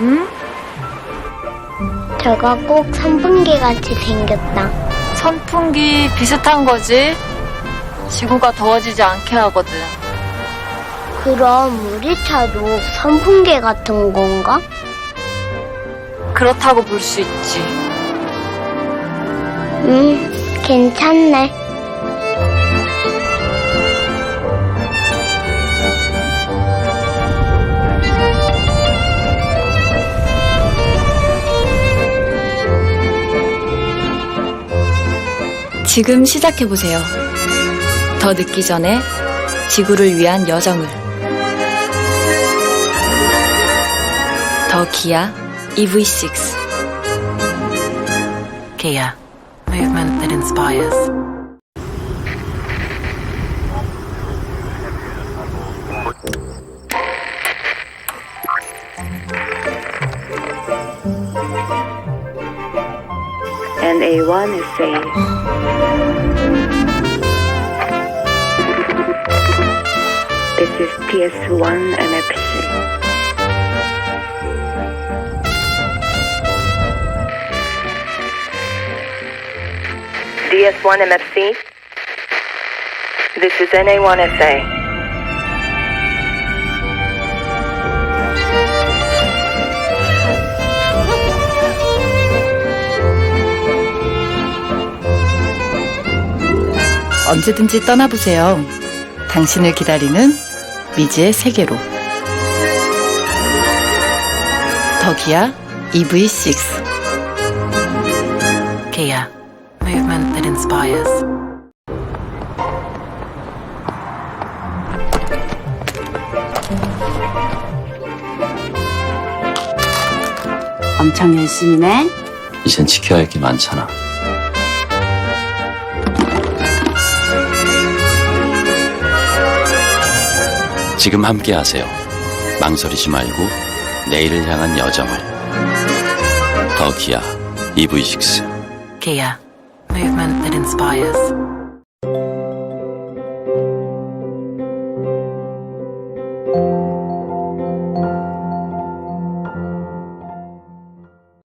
응? 저가 꼭 선풍기 같이 생겼다. 선풍기 비슷한 거지? 지구가 더워지지 않게 하거든. 그럼 우리 차도 선풍기 같은 건가? 그렇다고 볼 수 있지. 응, 괜찮네. 지금 시작해보세요. 더 늦기 전에 지구를 위한 여정을. 더 기아 EV6. Kia, movement that inspires. And A1 is safe. This is TS1 MFC. DS1 MFC. This is NA1SA. 언제든지 떠나보세요. 당신을 기다리는 미지의 세계로. 더 기아 EV6. Kia, movement that inspires. 엄청 열심히네. 이젠 지켜야 할 게 많잖아. 지금 함께 하세요. 망설이지 말고 내일을 향한 여정을. 더 기아 EV6. Kia, movement that inspires.